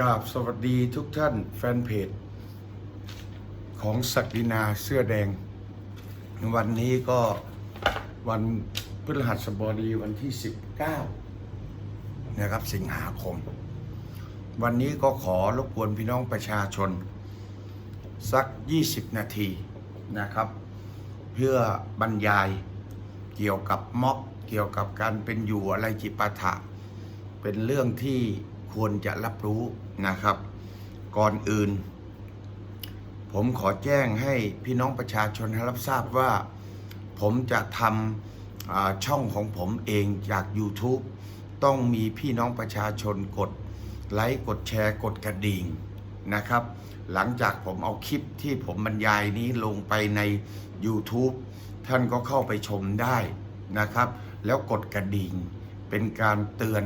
กราบสวัสดีทุกท่านแฟนเพจ ของศักดินาเสื้อแดง วันนี้ก็วันพฤหัสบดีวันที่ 19 นะครับสิงหาคม วันนี้ก็ขอรบกวนพี่น้องประชาชน สัก 20 นาทีนะครับ เพื่อบรรยายเกี่ยวกับม็อบเกี่ยวกับการเป็นอยู่อะไรจิปาถะ เป็นเรื่องที่ ควรจะรับรู้นะครับ ก่อนอื่น ผมขอแจ้งให้พี่น้องประชาชนให้รับทราบว่า ผมจะทำช่องของผมเองจาก YouTube ต้องมีพี่น้องประชาชนกดไลค์กดแชร์กดกระดิ่งนะครับ หลังจากผมเอาคลิปที่ผมบรรยายนี้ลงไปใน YouTube ท่านก็เข้าไปชมได้นะครับ แล้วกดกระดิ่งเป็นการเตือน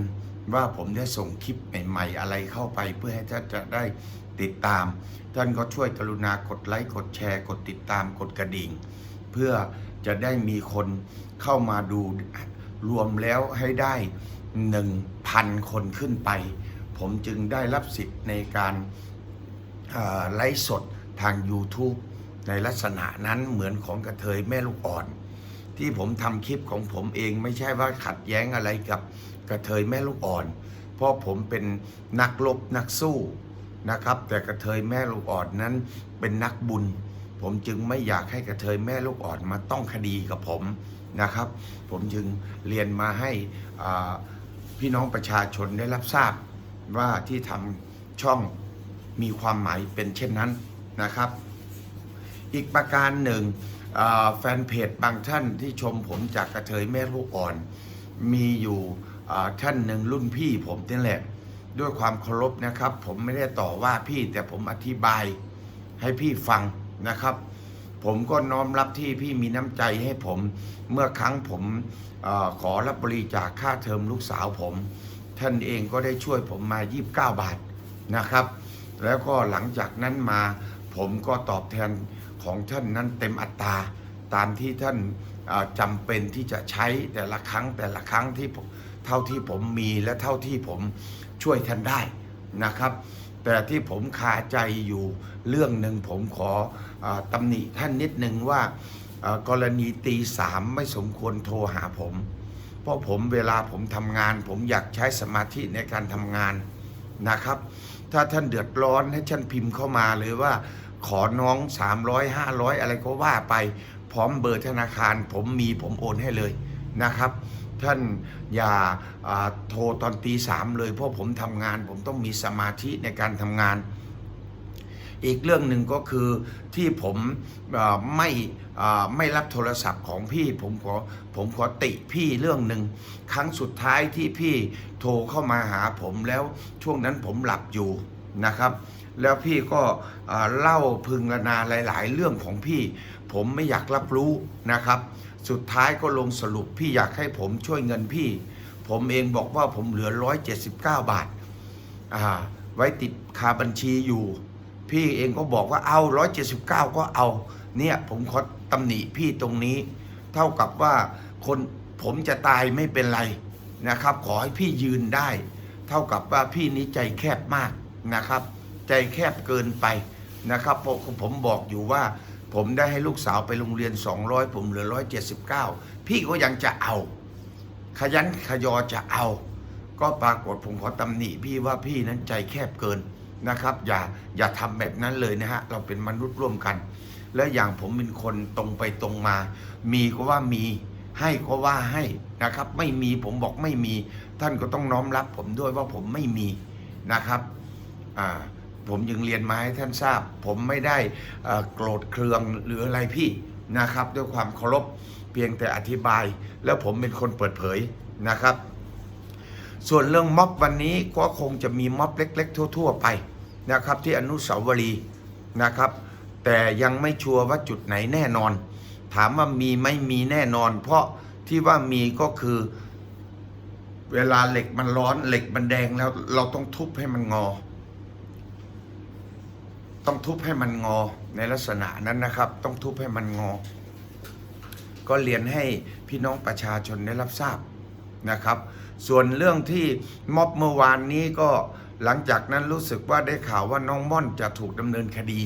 ว่าผมได้ส่งคลิปใหม่ๆอะไรเข้าไป เพื่อให้ท่านจะได้ติดตาม ท่านก็ช่วยกรุณากดไลค์กดแชร์ กดติดตามกดกระดิ่ง เพื่อจะได้มีคนเข้ามาดูรวมแล้วให้ได้ 1,000 คนขึ้นไป ผมจึงได้รับสิทธิ์ในการไลฟ์สดทาง YouTube ในลักษณะนั้นเหมือนของกระเทยแม่ลูกอ่อน ที่ผมทำคลิปของผมเองไม่ใช่ว่าขัดแย้งอะไรกับกระเทยแม่ลูกอ่อน เพราะผมเป็นนักรบนักสู้นะครับ แต่กระเทยแม่ลูกอ่อนนั้นเป็นนักบุญ ผมจึงไม่อยากให้กระเทยแม่ลูกอ่อนมาต้องคดีกับผมนะครับ ผมจึงเรียนมาให้พี่น้องประชาชนได้รับทราบว่าที่ทำช่องมีความหมายเป็นเช่นนั้นนะครับ อีกประการหนึ่ง แฟนเพจบางท่านที่ชมผมจากกระเทยแม่ลูกอ่อน มีอยู่ท่านหนึ่งรุ่นพี่ผมนี่แหละ ด้วยความเคารพนะครับ ผมไม่ได้ต่อว่าพี่แต่ผมอธิบายให้พี่ฟังนะครับ ผมก็น้อมรับที่พี่มีน้ำใจให้ผมเมื่อครั้งผมอขอรับบริจาคค่าเทอมลูกสาวผม ท่านเองก็ได้ช่วยผมมา 29 บาทนะครับ แล้วก็หลังจากนั้นมา ผมก็ตอบแทนของท่านนั้นเต็มอัตรา ตามที่ท่านอ่าจำเป็นที่จะใช้แต่ละครั้งแต่ละครั้งที่เท่าที่ผมมีและเท่าที่ผมช่วยท่านได้นะครับ แต่ที่ผมคาใจอยู่เรื่องหนึ่งผมขออตำหนิท่านนิดนึงว่าอ่ากรณีตีสามไม่สมควรโทรหาผม เพราะผมเวลาผมทำงาน ผมอยากใช้สมาธิในการทำงานนะครับ ถ้าท่านเดือดร้อนให้ท่านพิมพ์เข้ามาเลยว่า ขอน้อง 300 500 อะไรก็ว่าไป พร้อมเบอร์ธนาคาร ผมมีผมโอนให้เลยนะครับ ท่านอย่าาโทรตอนตีสามเลย เพราะผมทำงาน ผมต้องมีสมาธิในการทำงาน อีกเรื่องหนึ่งก็คือที่ผมไม่ไม่รับโทรศัพท์ของพี่ ผมขอผมขอติพี่เรื่องหนึ่งครั้งสุดท้ายที่พี่โทรเข้ามาหาผมแล้วช่วงนั้นผมหลับอยู่ นะครับ แล้วพี่ก็เล่าพึงรนาหลาย ๆ เรื่องของพี่ ผมไม่อยากรับรู้นะครับ สุดท้ายก็ลงสรุปพี่อยากให้ผมช่วยเงินพี่ ผมเองบอกว่าผมเหลือ 179 บาทอ่าไว้ติดคาบัญชีอยู่ พี่เองก็บอกว่าเอา 179 ก็เอา เนี่ยผมขอตำหนิพี่ตรงนี้ เท่ากับว่าคนผมจะตายไม่เป็นไรนะครับ ขอให้พี่ยืนได้ เท่ากับว่าพี่นี้ใจแคบมาก นะครับ ใจแคบเกินไปนะครับเพราะผมบอกอยู่ว่า ผมได้ให้ลูกสาวไปโรงเรียน 200 ผมเหลือ 179 พี่ก็ยังจะเอา ขยันขยอจะเอา ก็ปรากฏผมขอตำหนิพี่ว่าพี่นั้นใจแคบเกินนะครับ อย่าอย่าทำแบบนั้นเลยนะฮะ เราเป็นมนุษย์ร่วมกัน และอย่างผมเป็นคนตรงไปตรงมา มีก็ว่ามีให้ก็ว่าให้นะครับ ไม่มีผมบอกไม่มี ท่านก็ต้องน้อมรับผมด้วยว่าผมไม่มีนะครับ ผมยังเรียนมาให้ท่านทราบ ผมไม่ได้โกรธเคืองหรืออะไรพี่นะครับ ด้วยความเคารพเพียงแต่อธิบาย แล้วผมเป็นคนเปิดเผยนะครับ ส่วนเรื่องม็อบวันนี้ก็คงจะมีม็อบเล็ก ๆ ทั่ว ๆ ไปนะครับ ที่อนุสาวรีย์นะครับ แต่ยังไม่ชัวร์ว่าจุดไหนแน่นอน ถามว่ามีไม่มีแน่นอน เพราะที่ว่ามีก็คือเวลาเหล็กมันร้อนเหล็กมันแดงแล้วเราต้องทุบให้มันงอ ต้องทุบให้มันงอในลักษณะนั้นนะครับ ต้องทุบให้มันงอ ก็เรียนให้พี่น้องประชาชนได้รับทราบนะครับ ส่วนเรื่องที่ม็อบเมื่อวานนี้ก็หลังจากนั้นรู้สึกว่าได้ข่าวว่าน้องม่อนจะถูกดำเนินคดี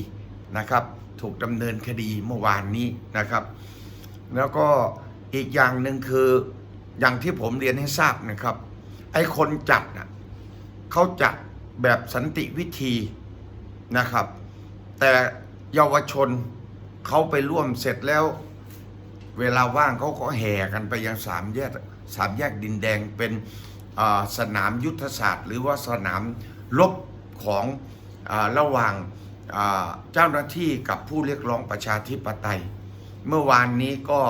นะครับ ถูกดำเนินคดีเมื่อวานนี้นะครับ แล้วก็อีกอย่างหนึ่งคืออย่างที่ผมเรียนให้ทราบนะครับ ไอ้คนจัดนะเขาจัดแบบสันติวิธีนะครับ แต่เยาวชนเขาไปร่วมเสร็จแล้ว เวลาว่างเขาก็แห่กันไปยังสามแยกสามแยกดินแดงเป็นสนามยุทธศาสตร์ หรือว่าสนามรบของอระหว่างเจ้าหน้าที่กับผู้เรียกร้องประชาธิปไตย เมื่อวานนี้ก็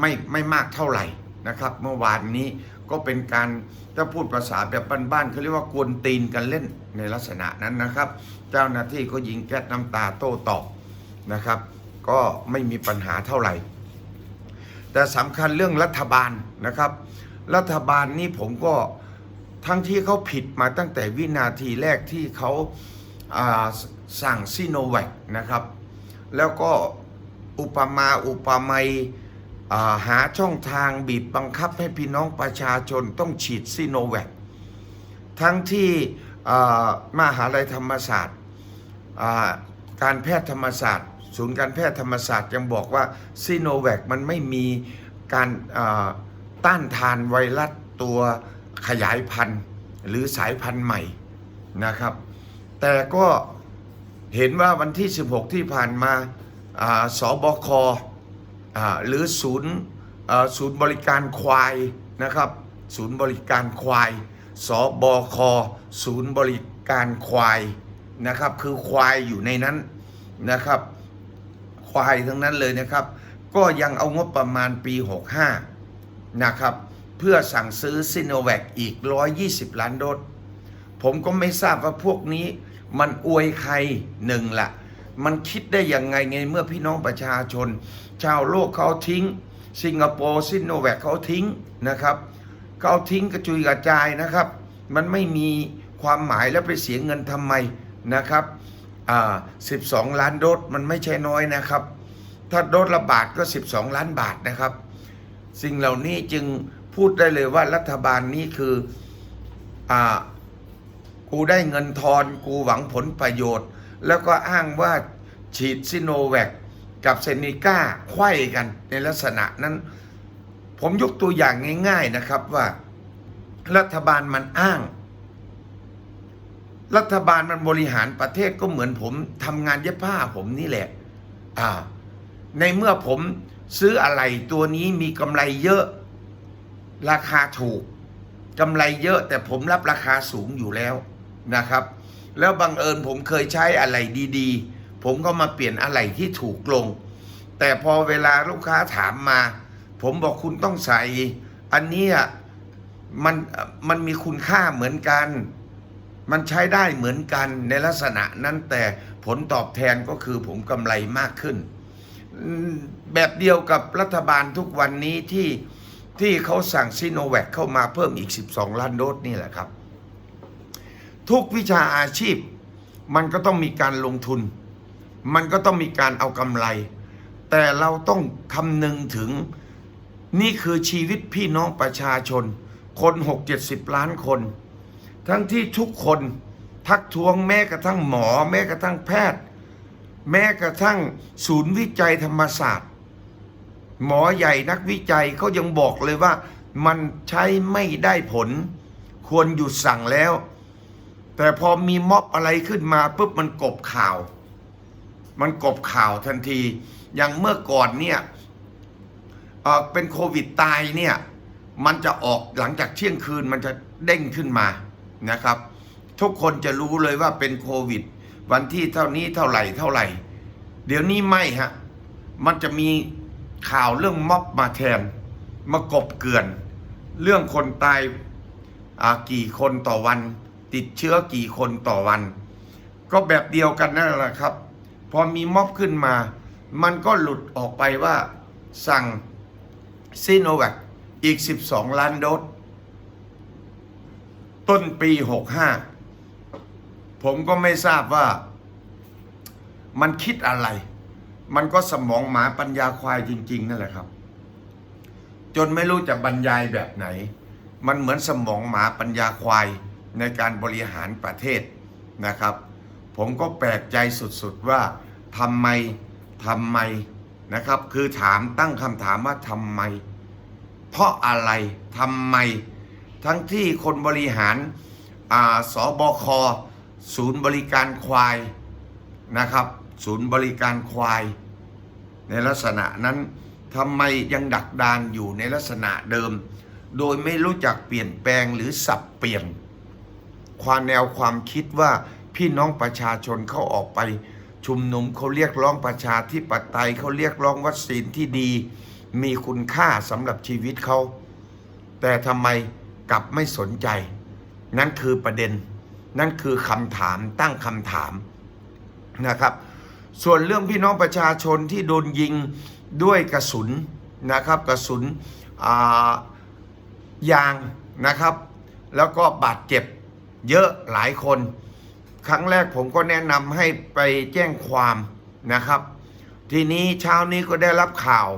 ไม่ไม่มากเท่าไหร่นะครับ เมื่อวานนี้ ก็เป็นการถ้าพูดภาษาแบบบ้านๆเขาเรียกว่ากวนตีนกันเล่นในลักษณะนั้นนะครับ เจ้าหน้าที่ก็ยิงแก๊สน้ำตาโต้ตอบนะครับ ก็ไม่มีปัญหาเท่าไหร่ แต่สำคัญเรื่องรัฐบาลนะครับ รัฐบาลนี่ผมก็ทั้งที่เขาผิดมาตั้งแต่วินาทีแรกที่เขาาสั่งซิโนแวคนะครับ แล้วก็อุปมาอุปไมย หาช่องทางบีบบังคับให้พี่น้องประชาชนต้องฉีดซิโนแวคทั้งที่อ่ามหาลัยธรรมศาสตร์การแพทย์ธรรมศาสตร์ ศูนย์การแพทย์ธรรมศาสตร์ยังบอกว่าซิโนแวคมันไม่มีการาต้านทานไวรัสตัวขยายพันธุ์หรือสายพันธุ์ใหม่นะครับ แต่ก็เห็นว่าวันที่ 16 ที่ผ่านมาาสบคอ หรือศูนย์ศูนย์บริการควายนะครับ ศูนย์บริการควาย สบค ศูนย์บริการควายนะครับ คือควายอยู่ในนั้นนะครับ ควายทั้งนั้นเลยนะครับ ก็ยังเอางบประมาณปี 65 นะครับ เพื่อสั่งซื้อซิโนแวคอีก 120 ล้านโดสผมก็ไม่ทราบว่าพวกนี้มันอวยใครหนึ่งละ มันคิดได้ยังไงไงเมื่อพี่น้องประชาชน ชาวโลกเขาทิ้ง สิงคโปร์ซินโนแวคเขาทิ้งนะครับเขาทิ้งกระจุยกระจายนะครับ มันไม่มีความหมายแล้วไปเสียเงินทำไมนะครับอ่า12 ล้านโดสมันไม่ใช่น้อยนะครับ ถ้าโดสละบาทก็ 12 ล้านบาทนะครับ สิ่งเหล่านี้จึงพูดได้เลยว่ารัฐบาลนี้คืออ่ากูได้เงินทอน กูหวังผลประโยชน์ แล้วก็อ้างว่าฉีดซิโนแวคกับเซนิก้าไข้กันในลักษณะนั้น ผมยกตัวอย่างง่าย ๆนะครับว่า รัฐบาลมันอ้าง รัฐบาลมันบริหารประเทศก็เหมือนผมทำงานเย็บผ้าผมนี่แหละอ่าในเมื่อผมซื้ออะไรตัวนี้มีกำไรเยอะ ราคาถูกกำไรเยอะแต่ผมรับราคาสูงอยู่แล้วนะครับ แล้วบังเอิญผมเคยใช้อะไรดีๆ ผมก็มาเปลี่ยนอะไรที่ถูกลง แต่พอเวลาลูกค้าถามมา ผมบอกคุณต้องใส่ อันนี้ยมันมันมีคุณค่าเหมือนกัน มันใช้ได้เหมือนกันในลักษณะนั้นแต่ผลตอบแทนก็คือผมกำไรมากขึ้น แบบเดียวกับรัฐบาลทุกวันนี้ที่ที่เขาสั่งซิโนแวคเข้ามาเพิ่มอีก 12 ล้านโดสนี่แหละครับ ทุกวิชาอาชีพ มันก็ต้องมีการลงทุน มันก็ต้องมีการเอากำไร แต่เราต้องคำนึงถึงนี่คือชีวิตพี่น้องประชาชน คน6 70ล้านคน ทั้งที่ทุกคนทักท้วงแม้กระทั่งหมอ แม้กระทั่งแพทย์ แม้กระทั่งศูนย์วิจัยธรรมศาสตร์ หมอใหญ่นักวิจัยเขายังบอกเลยว่ามันใช้ไม่ได้ผล ควรหยุดสั่งแล้ว แต่พอมีม็อบอะไรขึ้นมาปุ๊บมันกบข่าว มันกบข่าวทันที อย่างเมื่อก่อนเนี่ยเเป็นโควิดตายเนี่ยมันจะออกหลังจากเที่ยงคืนมันจะเด้งขึ้นมานะครับ ทุกคนจะรู้เลยว่าเป็นโควิด วันที่เท่านี้เท่าไหร่เท่าไหร่ เดี๋ยวนี้ไม่ฮะมันจะมีข่าวเรื่องม็อบมาแทนมากบเกลื่อน เรื่องคนตายกี่คนต่อวัน ติดเชื้อกี่คนต่อวัน ก็แบบเดียวกันนั่นแหละครับ พอมีม็อบขึ้นมา มันก็หลุดออกไปว่าสั่งซีโนแวคอีก 12 ล้านโดสต้นปี 65 ผมก็ไม่ทราบว่า มันคิดอะไร มันก็สมองหมาปัญญาควายจริง ๆ นั่นแหละครับ จนไม่รู้จะบรรยายแบบไหน มันเหมือนสมองหมาปัญญาควาย ในการบริหารประเทศนะครับ ผมก็แปลกใจสุดๆว่าทำไมทำไมนะครับ คือถามตั้งคำถามว่าทำไม เพราะอะไรทำไม ทั้งที่คนบริหารอาสบคศูนย์บริการควายนะครับ ศูนย์บริการควาย ในลักษณะนั้นทำไมยังดักดานอยู่ในลักษณะเดิม โดยไม่รู้จักเปลี่ยนแปลงหรือสับเปลี่ยน ความแนวความคิดว่าพี่น้องประชาชนเขาออกไป ชุมนุมเขาเรียกร้องประชาธิปไตยเขาเรียกร้องวัคซีนที่ดี มีคุณค่าสำหรับชีวิตเขา แต่ทำไมกลับไม่สนใจ นั่นคือประเด็น นั่นคือคำถามตั้งคำถามนะครับ ส่วนเรื่องพี่น้องประชาชนที่โดนยิงด้วยกระสุนนะครับกระสุนยางนะครับ แล้วก็บาดเจ็บ เยอะหลายคน ครั้งแรกผมก็แนะนำให้ไปแจ้งความนะครับ ทีนี้เช้านี้ก็ได้รับข่าว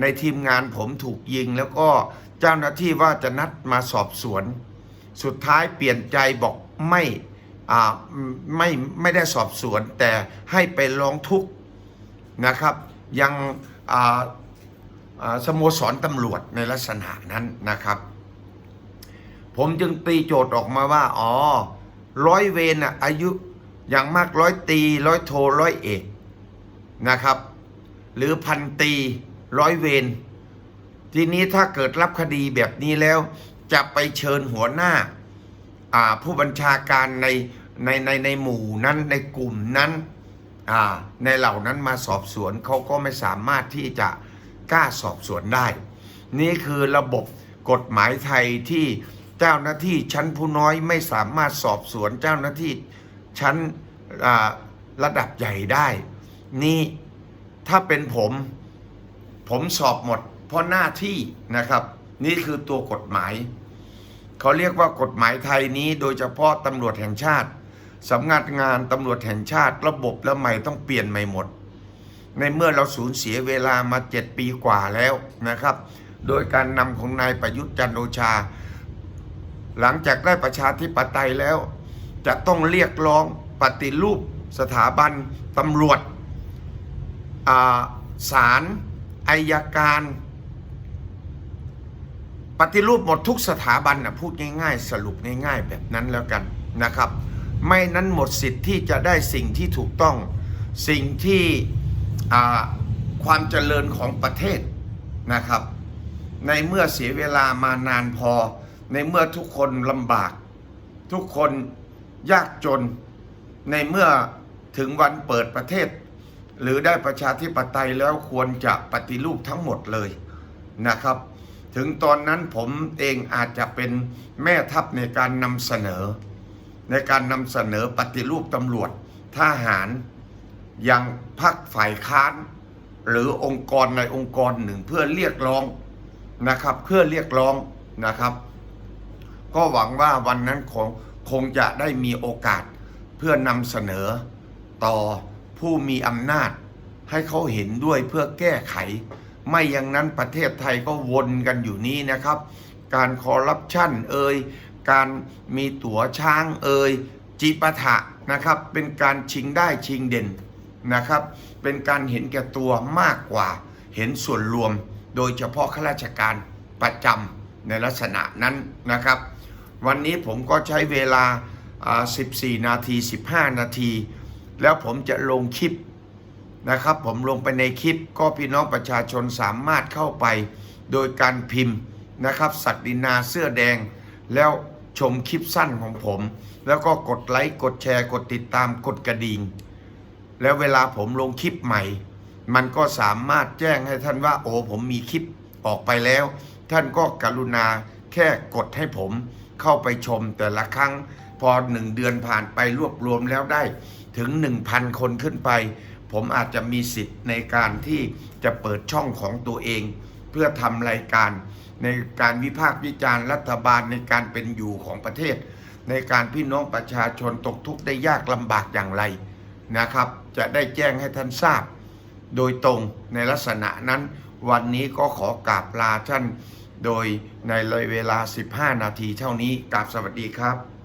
ในทีมงานผมถูกยิง แล้วก็เจ้าหน้าที่ว่าจะนัดมาสอบสวน สุดท้ายเปลี่ยนใจบอกไม่อาไม่ไม่ได้สอบสวน แต่ให้ไปร้องทุกข์นะครับ ยังสโมสรตำรวจในลักษณะนั้นนะครับ ผมจึงตีโจทย์ออกมาว่า อ๋อ ร้อยเวรน่ะอายุอย่างมากร้อยตีร้อยโทร้อยเอกนะครับ หรือพันตีร้อยเวรทีนี้ถ้าเกิดรับคดีแบบนี้แล้ว จะไปเชิญหัวหน้าอ่าผู้บัญชาการในในในในหมู่นั้นในกลุ่มนั้นอ่าในเหล่านั้นมาสอบสวนเขาก็ไม่สามารถที่จะกล้าสอบสวนได้ นี่คือระบบกฎหมายไทยที่ เจ้าหน้าที่ชั้นผู้น้อยไม่สามารถสอบสวนเจ้าหน้าที่ชั้นระดับใหญ่ได้ นี่ถ้าเป็นผม ผมสอบหมด เพราะหน้าที่นะครับ นี่คือตัวกฎหมาย เขาเรียกว่ากฎหมายไทยนี้ โดยเฉพาะตำรวจแห่งชาติสำนักงานตำรวจแห่งชาติระบบและใหม่ต้องเปลี่ยนใหม่หมด ในเมื่อเราสูญเสียเวลามาเจ็ดปีกว่าแล้วนะครับ โดยการนำของนายประยุทธ์จันโอชา หลังจากได้ประชาธิปไตยแล้ว จะต้องเรียกร้องปฏิรูปสถาบันตำรวจศาลอายการ ปฏิรูปหมดทุกสถาบันนะพูดง่าย ๆ สรุปง่ายๆ แบบนั้นแล้วกันนะครับ ไม่นั้นหมดสิทธิ์ที่จะได้สิ่งที่ถูกต้องสิ่งที่ความเจริญของประเทศนะครับ ในเมื่อเสียเวลามานานพอ ในเมื่อทุกคนลำบาก ทุกคนยากจน ในเมื่อถึงวันเปิดประเทศ หรือได้ประชาธิปไตยแล้วควรจะปฏิรูปทั้งหมดเลยนะครับ ถึงตอนนั้นผมเองอาจจะเป็นแม่ทัพในการนำเสนอ ในการนำเสนอปฏิรูปตำรวจทหารยังพักฝ่ายค้าน หรือองค์กรในองค์กรหนึ่งเพื่อเรียกร้องนะครับ เพื่อเรียกร้องนะครับ ก็หวังว่าวันนั้นคงคงจะได้มีโอกาสเพื่อนำเสนอ ต่อผู้มีอำนาจ ให้เขาเห็นด้วยเพื่อแก้ไข ไม่อย่างนั้นประเทศไทยก็วนกันอยู่นี้นะครับ การคอร์รัปชันเอ่ยการมีตั๋วช้างเอ่ยจิปาถะนะครับ เป็นการชิงได้ชิงเด่นนะครับ เป็นการเห็นแก่ตัวมากกว่า เห็นส่วนรวม โดยเฉพาะข้าราชการประจำในลักษณะนั้นนะครับ วันนี้ผมก็ใช้เวลา 14 นาที 15 นาที แล้วผมจะลงคลิปนะครับ ผมลงไปในคลิปก็พี่น้องประชาชนสามารถเข้าไป โดยการพิมพ์นะครับศักดินาเสื้อแดง แล้วชมคลิปสั้นของผม แล้วก็กดไลค์ กดแชร์ กดติดตาม กดกระดิ่ง แล้วเวลาผมลงคลิปใหม่ มันก็สามารถแจ้งให้ท่านว่า โอ้ผมมีคลิปออกไปแล้ว ท่านก็กรุณาแค่กดให้ผม เข้าไปชมแต่ละครั้ง พอหนึ่งเดือนผ่านไปรวบรวมแล้วได้ถึง 1,000 คนขึ้นไป ผมอาจจะมีสิทธิ์ในการที่จะเปิดช่องของตัวเอง เพื่อทำรายการ ในการวิพากษ์วิจารณ์รัฐบาลในการเป็นอยู่ของประเทศ ในการพี่น้องประชาชนตกทุกข์ได้ยากลำบากอย่างไรนะครับ จะได้แจ้งให้ท่านทราบ โดยตรงในลักษณะนั้น วันนี้ก็ขอกราบลาท่าน โดยในเลยเวลา 15 นาทีเท่านี้กราบสวัสดีครับ